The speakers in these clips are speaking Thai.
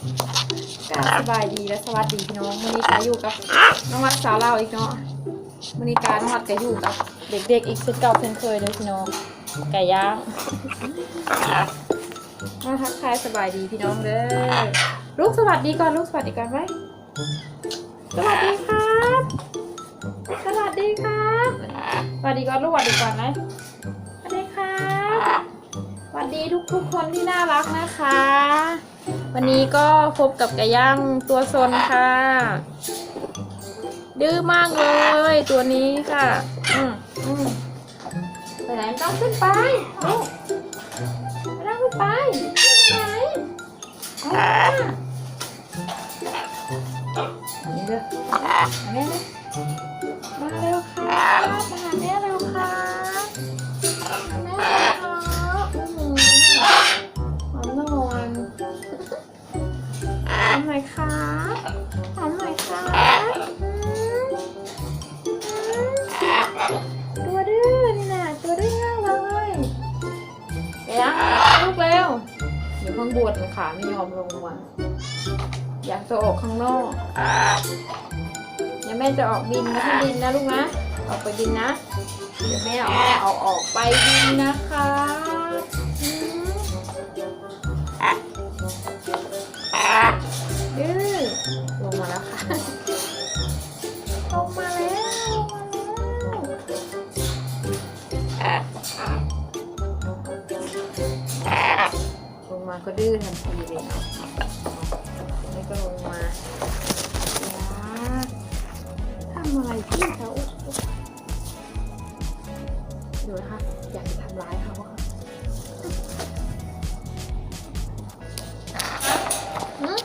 กาสบายดีและสวัสดีพี่น้องวันนี้กาอยู่กับน้องวัดสาวเราอีกเนาะวันนี้กาน้องวัดก็อยู่กับ เด็กๆอีกช่นเก่าเช่นเคยเลยพี่น้องไก่ย่างมาทักทายสบายดีพี่น้องเด้อลูกสวัสดีก่อนลูกสวัสดีก่อนไว้สวัสดีครับสวัสดีครับสวัสดีก่อนลูกสวัสดีก่อนไหมสวัสดีครับสวัสดีทุกๆคนที่น่ารักนะคะ วันนี้ก็พบกับไก่ย่างตัวซนค่ะ ดื้อมากเลยตัวนี้ค่ะ อืมอืมไปไหนต้องขึ้นไปลูกไม่ต้องขึ้นไปขึ้นไปไหนมานี่เด้อมาเร็วค่ะมาหาแม่ ข้างบวชขาไม่ยอมลงมาอยากจะออกข้างนอกเดี๋ยวแม่จะออกบินนะพี่บินนะลูกนะ ออกไปบินนะ เดี๋ยวแม่เอาเอาออกไปบินนะคะอืมดื้อลงมาแล้วค่ะ มาก็ดื้อทันทีเลยเนาะนี่ก็ลงมาว้าทำอะไรพี่เขาดูนะคะอยากจะทำร้ายเขาอะค่ะหืม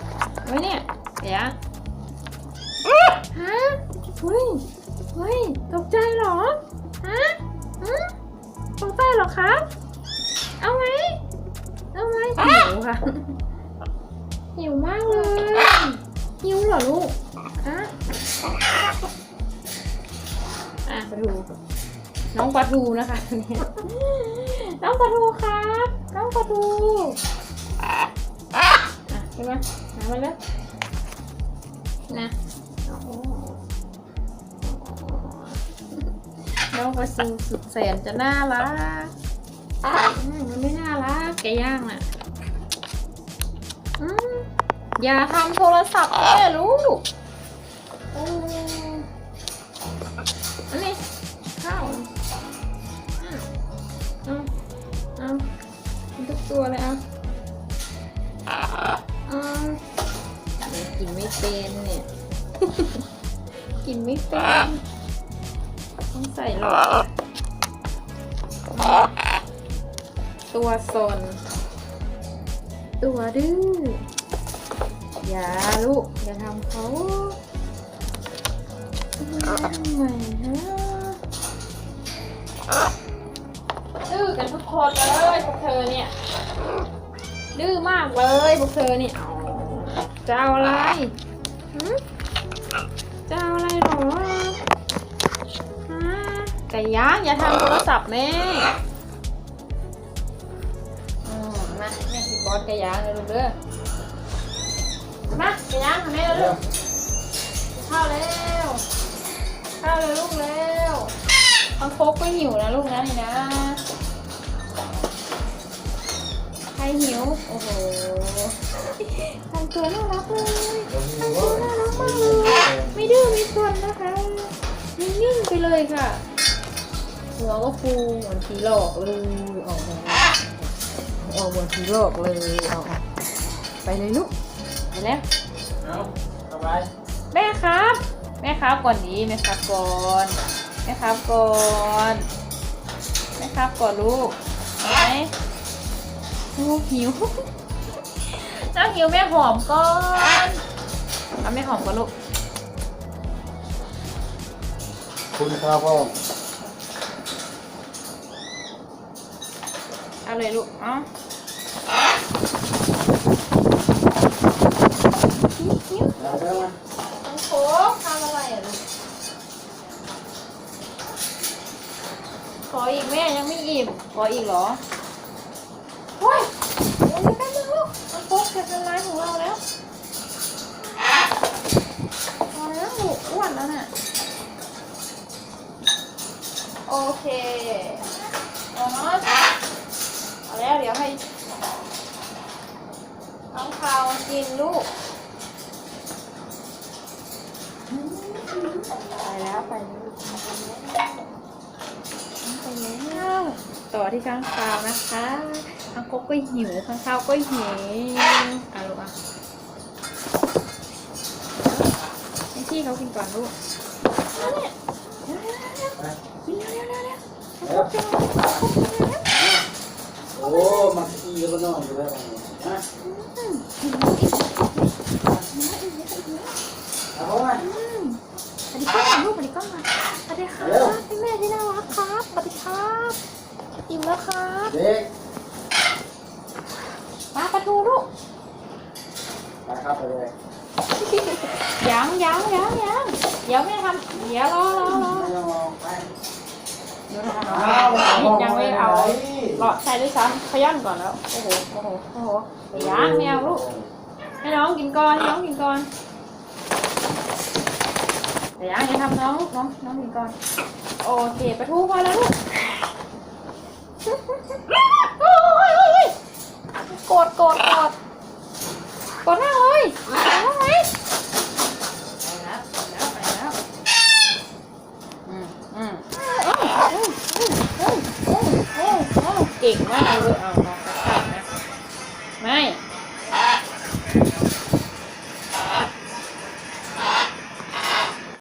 ไว้เนี่ยเดี๋ยวฮะเฮ้ยเฮ้ยตกใจเหรอ ฮะฮะตกใจเหรอครับ วค่ะ หิวมากเลย หิวเหรอลูกฮะอะปลาทูน้องปลาทูนะคะเนี่ยน้องปลาทูครับน้องปลาทูอะขึ้นมาหามาเลยนะน้องปลาซิวสุดแสนจะน่ารักอืมมันไม่น่ารักแกย่างน่ะอืม อย่าทำโทรศัพท์แม่ลูกโอ้อันนี้ข้าวเอาเอาทุกตัวเลยเอาเอากินไม่เป็นเนี่ย กินไม่เป็น ต้องใส่หลอดตัวซนตัวดื้อ อย่าลูก อย่าทำเขาทำไมฮะดื้อกันทุกคนเลยพวกเธอเนี่ย ดื้อมากเลยพวกเธอเนี่ยจะเอาอะไรจะเอาอะไรหรอฮะไก่ย่างอย่าทำโทรศัพท์แม่อืมมาแม่สิบอสไก่ย่างเลยลูกเด้อ มาไก่ย่างค่ะแม่เร็วข้าวแล้วข้าวเลยลูกเร็วคังคกก็หิวนะลูกนะนี่นะใครหิว โอ้โหทำตัวน่ารักเลยทำตัวน่ารักมากเลย ไม่ดื้อไม่ซนนะคะนิ่งๆไปเลยค่ะหัวก็ฟูเหมือนผีหลอกเลยออกมาออกเหมือนผีหลอกเลยเอาไปเลยลูก ไปแล้วเอาสบายแม่ครับ แม่ครับก่อนดีแม่ครับก่อนแม่ครับก่อนแม่ครับก่อนลูกเอาไหมลูกหิวน้าหิวแม่หอมก่อนเอาแม่หอมก่อนลูกคุณครับพ่อเอาเลยลูก เอ๋ มานโค้กทำอะไรอะลูกขออีกแม่ยังไม่อิ่มขออีกเหรอโอ้ยเดี๋ยวแป๊ลูกมันโค้กจะเป็นร้านของเราแล้วพอแล้วหอ้วนแล้วน่ะโอเคเอาเนเอาแล้วเดี๋ยวให้น้องพาวกินลูก ไปแล้วไปแล้วไปแล้วต่อที่ข้างคาวนะคะข้างกบก็หิวข้างข้าวก็หิวอะลูกอะให้พี่เขากินก่อนลูกเอาเนี่ยเร็วๆๆๆกินเร็วๆๆๆแล้วโอ้มาขี้ก็นอนอยู่แล้วนะเอาไว้ สวัสดีครับลูกสวัสดีครับสวัสดีครับเป็นแม่ที่น่ารักครับสวัสดีครับอิ่มแล้วครับ เด็ก มา ปลาทูลูกไปครับไปเลยยังยังยังยังเดี๋ยวแม่ทำเดี๋ยวรอรอรอไม่ต้องมองไปเดี๋ยวทอ้าวำยังไม่เอาหลอดใส่ด้วยซ้ำขย้อนก่อนแล้ว โอ้โห โอ้โห โอ้โหเดี๋ยวยังไม่เอาลูก ให้น้องกินก่อน ให้น้องกินก่อนเดี๋ยวยังอย่าทำน้องลูกน้อง น้องกินก่อน โอเคปลาทูพอแล้วลูก รธโกรธโกรธโกรธมากเลยไปแล้วไหมไปแล้วไปแล้วไปแล้วอืมอืมเอ้าเอ้าเอ้าเอ้าเอ้าเอ้าเก่งมากเลยเอา